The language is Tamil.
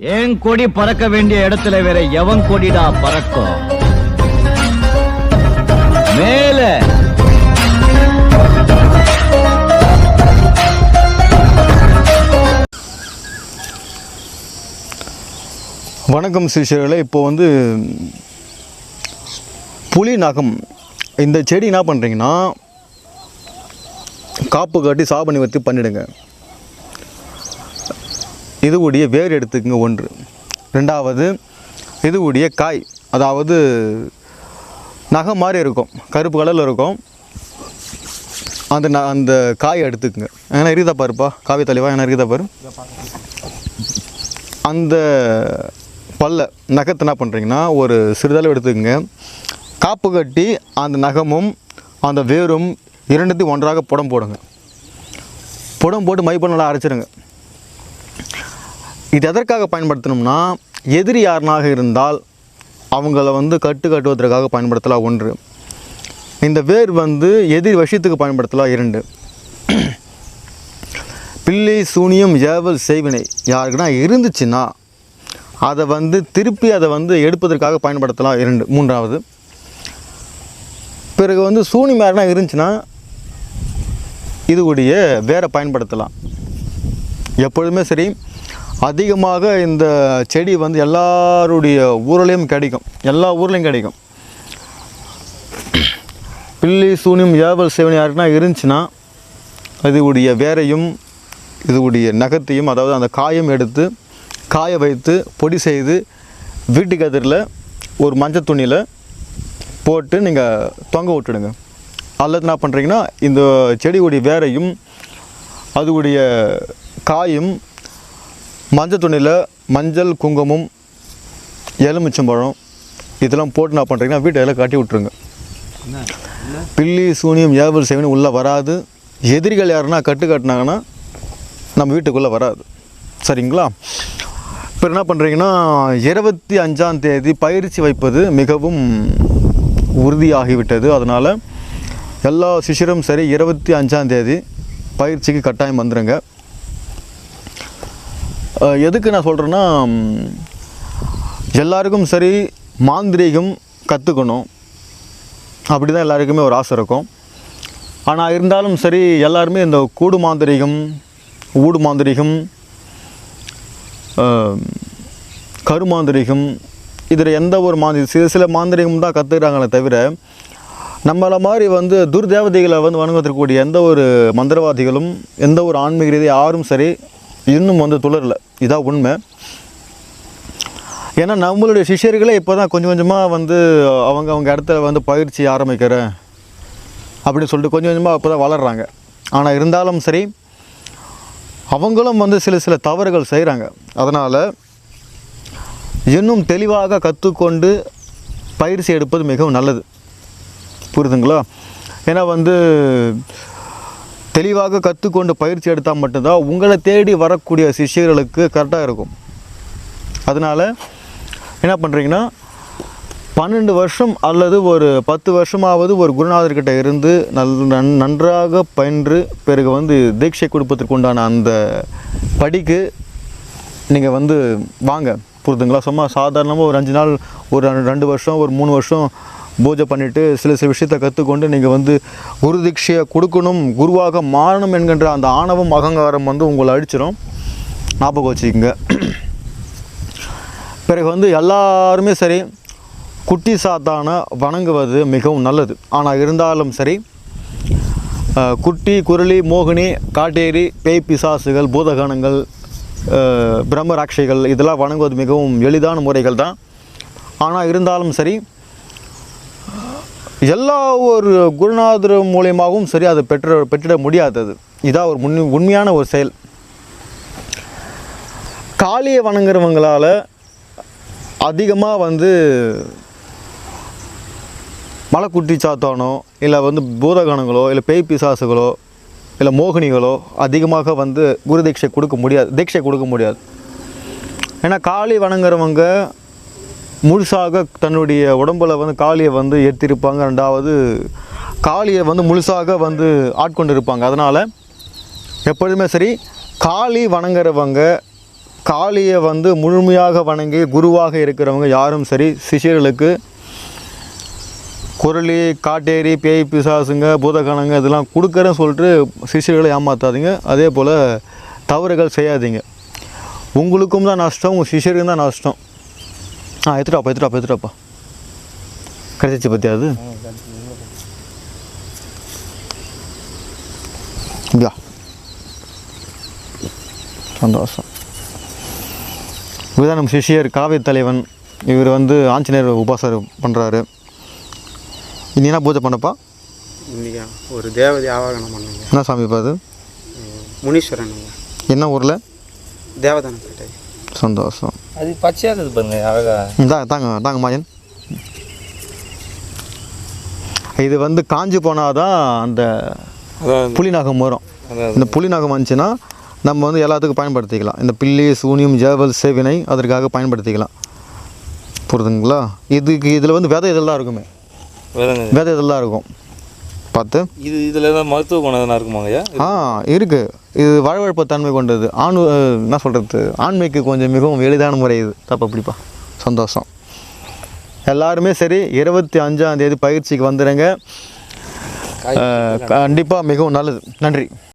என் கொடி பறக்க வேண்டிய இடத்துல வேற எவன் கொடிடா பறக்கும் மேல. வணக்கம் சிஷர்களே இப்போ வந்து புலி நகம். இந்த செடி என்ன பண்ணுறீங்கன்னா காப்பு காட்டி சாப நிவர்த்தி பண்ணிடுங்க. இது உடைய வேர் எடுத்துக்கங்க ஒன்று. ரெண்டாவது இது உடைய காய் அதாவது நகம் மாதிரி இருக்கும் கருப்பு கலரில் இருக்கும். அந்த ந- அந்த காய் எடுத்துக்கங்க. ஏன்னா இருக்குதா பாருப்பா காவி தலைவா ஏன்னா இருக்குதா பாரு. அந்த பல்ல நகத்தை என்ன பண்ணுறீங்கன்னா ஒரு சிறிதளவு எடுத்துக்கங்க. காப்பு கட்டி அந்த நகமும் அந்த வேரும் இரண்டுத்தையும் ஒன்றாக புடம் போடுங்க. புடம் போட்டு மைப்ப நல்லா அரைச்சிடுங்க இது எதற்காக பயன்படுத்தணும்னா எதிரி யாருனாக இருந்தால் அவங்கள வந்து கட்டு கட்டுவதற்காக பயன்படுத்தலாம் ஒன்று. இந்த வேர் வந்து எதிரி வசியத்துக்கு பயன்படுத்தலாம் இரண்டு. பில்லி சூனியம் ஏவல் செய்வினை யாருக்குன்னா இருந்துச்சுன்னா அதை வந்து திருப்பி அதை வந்து எடுப்பதற்காக பயன்படுத்தலாம் இரண்டு. மூன்றாவது பிறகு வந்து சூனி மாதிரினா இருந்துச்சுன்னா இது உடைய வேற பயன்படுத்தலாம். எப்பொழுதுமே சரி அதிகமாக இந்த செடி வந்து எல்லாருடைய ஊர்லேயும் கிடைக்கும். எல்லா ஊர்லேயும் கிடைக்கும். பில்லி சூனியம் ஏவல் சேவனி யாருக்குன்னா இருந்துச்சுன்னா இதுவுடைய வேரையும் இதுவுடைய நகத்தையும் அதாவது அந்த காயம் எடுத்து காய வைத்து பொடி செய்து வீட்டுக்கு எதிரில் ஒரு மஞ்சள் துணியில் போட்டு நீங்கள் தொங்க விட்டுடுங்க. அல்லது என்ன பண்ணுறீங்கன்னா இந்த செடியுடைய வேரையும் அதுவுடைய காயும் மஞ்சள் துணியில் மஞ்சள் குங்குமம் எலுமிச்சம்பழம் இதெல்லாம் போட்டு என்ன பண்ணுறீங்கன்னா வீட்டை எல்லாம் கட்டி விட்ருங்க பில்லி சூனியம் ஏவல் செய்வனு உள்ளே வராது. எதிரிகள் யாருன்னா கட்டு கட்டினாங்கன்னா நம்ம வீட்டுக்குள்ளே வராது. சரிங்களா? இப்போ என்ன பண்ணுறீங்கன்னா இருபத்தி அஞ்சாம் தேதி பயிற்சி வைப்பது மிகவும் உறுதியாகிவிட்டது. அதனால் எல்லா சிஷிரும் சரி இருபத்தி அஞ்சாம் தேதி பயிற்சிக்கு கட்டாயம் வந்துடுங்க எதுக்கு நான் சொல்கிறேன்னா எல்லாருக்கும் சரி மாந்திரீகம் கற்றுக்கணும் அப்படி தான் எல்லாருக்குமே ஒரு ஆசை இருக்கும். ஆனால் இருந்தாலும் சரி எல்லாருமே இந்த கூடு மாந்திரிகம் ஊடு மாந்திரிகம் கருமாந்திரீகம் கருமாந்திரிகம் இதில் எந்த ஒரு மாந்திரி சில சில மாந்திரிகம் தான் கற்றுக்கிறாங்களே தவிர நம்மளை மாதிரி வந்து துர்தேவதைகளை வந்து வணங்கத்திற்கக்கூடிய எந்த ஒரு மந்திரவாதிகளும் எந்த ஒரு ஆன்மீக ரீதியாக யாரும் சரி இன்னும் வந்து துளரல இதான் உண்மை. ஏன்னா நம்மளுடைய சிஷ்யர்களே இப்போ தான் கொஞ்சம் கொஞ்சமாக வந்து அவங்க அவங்க இடத்துல வந்து பயிற்சி ஆரம்பிக்கிறேன் அப்படின்னு சொல்லிட்டு கொஞ்சம் கொஞ்சமாக இப்போ தான் வளர்கிறாங்க ஆனால் இருந்தாலும் சரி அவங்களும் வந்து சில சில தவறுகள் செய்கிறாங்க அதனால் இன்னும் தெளிவாக கற்றுக்கொண்டு பயிற்சி எடுப்பது மிகவும் நல்லது. புரியுதுங்களா? ஏன்னா வந்து தெளிவாக கற்றுக்கொண்டு பயிற்சி எடுத்தால் மட்டும்தான் உங்களை தேடி வரக்கூடிய சிஷ்யர்களுக்கு கரெக்டாக இருக்கும். அதனால் என்ன பண்ணுறீங்கன்னா பன்னெண்டு வருஷம் அல்லது ஒரு பத்து வருஷமாவது ஒரு குருநாதர்கிட்ட இருந்து நல் நன் நன்றாக பயின்று பிறகு வந்து தீட்சை கொடுப்பதற்கு உண்டான அந்த படிக்கு நீங்கள் வந்து வாங்க. புரிதுங்களா? சும்மா சாதாரணமாக ஒரு அஞ்சு நாள் ஒரு ரெண்டு வருஷம் ஒரு மூணு வருஷம் பூஜை பண்ணிவிட்டு சில சில விஷயத்தை கற்றுக்கொண்டு நீங்கள் வந்து குரு தீட்சையை கொடுக்கணும் குருவாக மாறணும் என்கின்ற அந்த ஆணவம் அகங்காரம் வந்து உங்களை அழிச்சிடும் ஞாபகம் வச்சுக்கோங்க. பிறகு வந்து எல்லாருமே சரி குட்டி சாத்தானை வணங்குவது மிகவும் நல்லது. ஆனால் இருந்தாலும் சரி குட்டி குரளி மோகினி காட்டேரி பேய் பிசாசுகள் பூதகணங்கள் பிரம்மராட்சிகள் இதெல்லாம் வணங்குவது மிகவும் எளிதான முறைகள் தான் ஆனால் இருந்தாலும் சரி எல்லா ஒரு குருநாதர் மூலியமாகவும் சரி அதை பெற்ற பெற்றிட முடியாதது. இதான் ஒரு முன் உண்மையான ஒரு செயல். காளியை வணங்குறவங்களால் அதிகமாக வந்து மலைக்குட்டி சாத்தானோ இல்லை வந்து பூதகணங்களோ இல்லை பேய் பிசாசுகளோ இல்லை மோகினிகளோ அதிகமாக வந்து குரு தீட்சை கொடுக்க முடியாது தீட்சை கொடுக்க முடியாது. ஏன்னா காளி வணங்குறவங்க முழுசாக தன்னுடைய உடம்புல வந்து காளியை வந்து ஏற்றிருப்பாங்க. ரெண்டாவது காளியை வந்து முழுசாக வந்து ஆட்கொண்டு இருப்பாங்க அதனால் எப்பொழுதுமே சரி காளி வணங்குறவங்க காளியை வந்து முழுமையாக வணங்கி குருவாக இருக்கிறவங்க யாரும் சரி சிஷியர்களுக்கு குரளி காட்டேரி பேய் பிசாசுங்க பூதகணங்க இதெல்லாம் கொடுக்குறேன்னு சொல்லிட்டு சிஷியர்களை ஏமாற்றாதீங்க அதே போல் தவறுகள் செய்யாதீங்க. உங்களுக்கும் தான் நஷ்டம் உங்கள் சிஷியருக்கும் தான் நஷ்டம். ஆ எடுத்துட்டாப்பா எடுத்துட்டாப்பா எடுத்துட்டாப்பா கிடைச்சிச்சு பத்தியா அது? யா சந்தோஷம். இவர் நம்ம சிஷியர் காவிய தலைவன். இவர் வந்து ஆஞ்சநேயர் உபாசனம் பண்ணுறாரு இனி என்ன பூஜை பண்ணப்பா? இன்னைக்கு ஒரு தேவதை ஆவாகனம் பண்ணுங்க. என்ன சாமிப்பா அது? முனீஸ்வரன் என்ன ஊரில்? தேவதானப்பேட்டை. சந்தோஷம். அது பச்சையாக இருக்குது பாருங்க அழகா. இந்தா தாங்க தாங்க மாயன். இது வந்து காஞ்சி போனாதான் அந்த அதான். புலிநாகம் வரும். இந்த புலிநாகம் வந்துச்சுன்னா நம்ம வந்து எல்லாத்துக்கும் பயன்படுத்திக்கலாம். இந்த பில்லி சூனியம் ஜேவல் சேவினை அதற்காக பயன்படுத்திக்கலாம். புரியுதுங்களா இதுக்கு இதில் வந்து விதை இதெல்லாம் இருக்குமே. வேறங்க விதை இதெல்லாம் இருக்கும். பார்த்து. இது இதில் மருத்துவ குணம் எதனா இருக்குமாங்கய்யா? ஆ இருக்குது இது வழவழப்பு தன்மை கொண்டது. ஆண் என்ன சொல்கிறது ஆண்மைக்கு கொஞ்சம் மிகவும் எளிதான முறை இது. தப்பா பிடிப்பா. சந்தோஷம். எல்லாருமே சரி இருபத்தி அஞ்சாம் தேதி பயிற்சிக்கு வந்துடுங்க கண்டிப்பாக மிகவும் நல்லது. நன்றி.